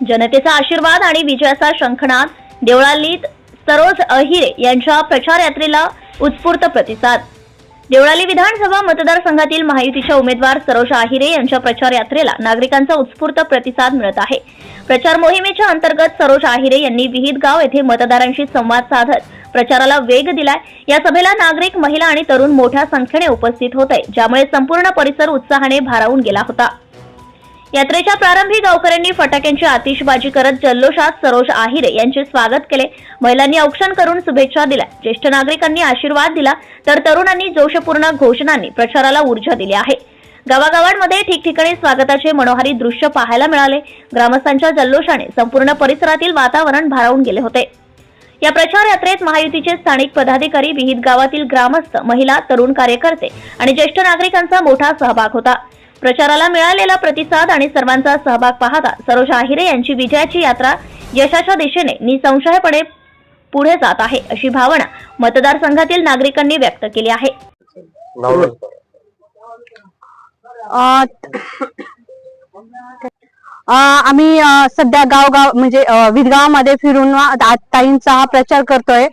जनतेचा आशीर्वाद आणि विजयाचा शंखनाद देवळालीत सरोज अहिरे यांच्या प्रचार यात्रेला उत्स्फूर्त प्रतिसाद. देवळाली विधानसभा मतदारसंघातील महायुतीच्या उमेदवार सरोज आहिरे यांच्या प्रचार यात्रेला नागरिकांचा उत्स्फूर्त प्रतिसाद मिळत आहे. प्रचार मोहिमेच्या अंतर्गत सरोज आहिरे यांनी विहित गाव येथे मतदारांशी संवाद साधत प्रचाराला वेग दिलाय. या सभेला नागरिक महिला आणि तरुण मोठ्या संख्येने उपस्थित होते ज्यामुळे संपूर्ण परिसर उत्साहाने भारावून गेला होता. यात्रेच्या प्रारंभी गावकऱ्यांनी फटाक्यांची आतिषबाजी करत जल्लोषात सरोज आहिरे यांचे स्वागत केले. महिलांनी औक्षण करून शुभेच्छा दिल्या. ज्येष्ठ नागरिकांनी आशीर्वाद दिला तर तरुणांनी जोशपूर्ण घोषणांनी प्रचाराला ऊर्जा दिली आहे. गावागावांमध्ये ठिकठिकाणी स्वागताचे मनोहारी दृश्य पाहायला मिळाले. ग्रामस्थांच्या जल्लोषाने संपूर्ण परिसरातील वातावरण भारावून गेले होते. या प्रचार यात्रेत महायुतीचे स्थानिक पदाधिकारी विहित गावातील ग्रामस्थ महिला तरुण कार्यकर्ते आणि ज्येष्ठ नागरिकांचा मोठा सहभाग होता. प्रचाराला मिळालेला प्रतिसाद आणि सर्वांचा सहभाग पाहता सरोज आहिरे यांची विजयाची यात्रा यशाच्या दिशेने निसंशयपणे पुढे जात आहे अशी भावना मतदारसंघातील नागरिकांनी व्यक्त केली आहे. आम्ही सध्या गावगाव म्हणजे अ, विदगावामध्ये फिरून ताईंचा हा प्रचार करतोय.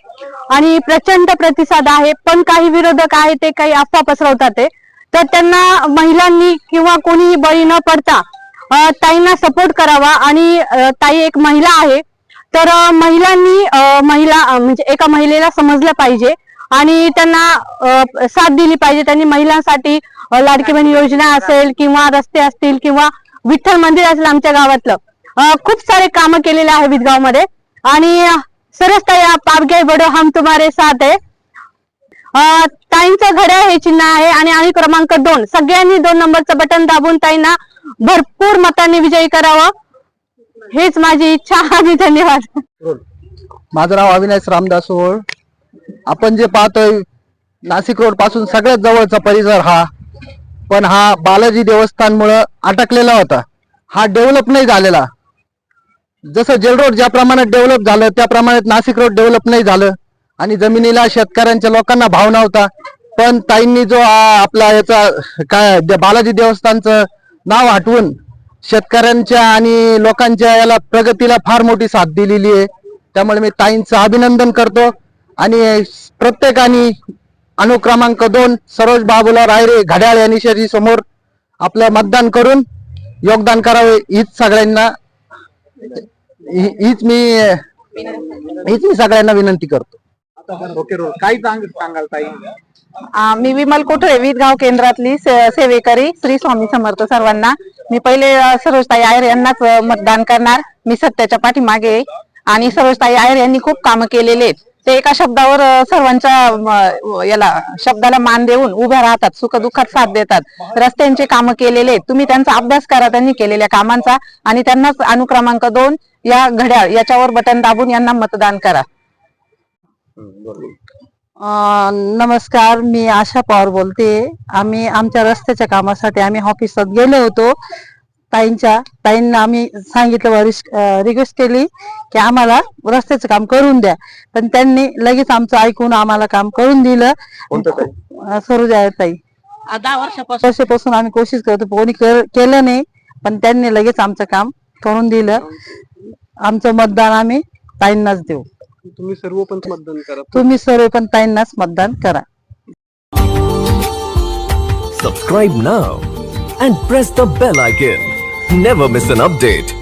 आणि प्रचंड प्रतिसाद आहे पण काही विरोधक आहे ते काही अफवा पसरवतात ते. तर त्यांना महिलांनी किंवा कोणीही बळी न पडता ताईंना सपोर्ट करावा. आणि ताई एक महिला आहे. तर महिलांनी महिला म्हणजे एका महिलेला समजलं पाहिजे. आणि त्यांना साथ दिली पाहिजे. त्यांनी महिलांसाठी लाडकी बहीण योजना असेल किंवा रस्ते असतील किंवा विठ्ठल मंदिर असेल आमच्या गावातलं. खूप सारे कामं केलेले आहे विदगावमध्ये आणि अ, सरस ताई पाबगे बडो हम तुम्हारे साथ आहे ताईंचं घड्याळ हे चिन्ह आहे आणि आणि क्रमांक दोन. सगळ्यांनी दोन नंबरचं बटन दाबून ताईंना भरपूर मतांनी विजयी करावं. हेच माझी इच्छा आणि धन्यवाद. माझं नाव अविनाश रामदास ओळ. आपण जे पाहतोय नाशिक रोडपासून सगळ्यात जवळचा परिसर हा पण हा बालाजी देवस्थानमुळं अटकलेला होता. हा डेव्हलप नाही झालेला. जसं जेल रोड ज्या प्रमाणात डेव्हलप झालं त्या प्रमाणात नाशिक रोड डेव्हलप नाही झालं. आणि जमिनीला शेतकऱ्यांच्या लोकांना भाव नव्हता. पण ताईंनी जो आपला याचा काय दे- बालाजी देवस्थानचं नाव हटवून शेतकऱ्यांच्या आणि लोकांच्या याला प्रगतीला फार मोठी साथ दिलेली आहे. त्यामुळे मी ताईंचं अभिनंदन करतो. आणि प्रत्येकाने अनुक्रमांक दोन सरोज बाबूला रायरे घड्याळ यांनी शरी समोर आपलं मतदान करून योगदान करावे हीच सगळ्यांना ही- हीच मी हीच मी सगळ्यांना विनंती करतो. ओके रोड काय सांग सांगाल ताई? आ, मी विमल कोठळे विदगाव केंद्रातली से- सेवेकरी श्री स्वामी समर्थ सर्वांना. मी पहिले अ, सरोजताई आयर यांनाच अ, मतदान करणार. मी सत्याच्या पाठीमागे आहे. आणि सरोजताई आयर यांनी खूप कामं केलेले आहेत. ते एका शब्दावर अ, सर्वांच्या म, याला शब्दाला मान देऊन उभ्या राहतात सुखदुःखात साथ देतात. रस्त्यांचे कामं केलेले आहेत. तुम्ही त्यांचा अभ्यास करा त्यांनी केलेल्या कामांचा. आणि त्यांनाच अनुक्रमांक दोन या घड्याळ याच्यावर बटन दाबून यांना मतदान करा. नमस्कार मी आशा पवार बोलते. आम्ही आमच्या रस्त्याच्या कामासाठी आम्ही ऑफिसात गेलो होतो. ताईंच्या ताईंना आम्ही सांगितलं रिक्वेस्ट केली की आम्हाला रस्त्याचं काम करून द्या. पण त्यांनी लगेच आमचं ऐकून आम्हाला काम करून दिलं. सरोजा ताई. दहा वर्षापासून. वर्षापासून आम्ही कोशिश करतो कोणी केलं नाही पण त्यांनी लगेच आमचं काम करून दिलं. आमचं मतदान आम्ही ताईंनाच देऊ. तुम्ही सर्व पंत मतदान करा. तुम्ही सर्व पंतांनाच मतदान करा. Subscribe now and press the bell icon never miss an update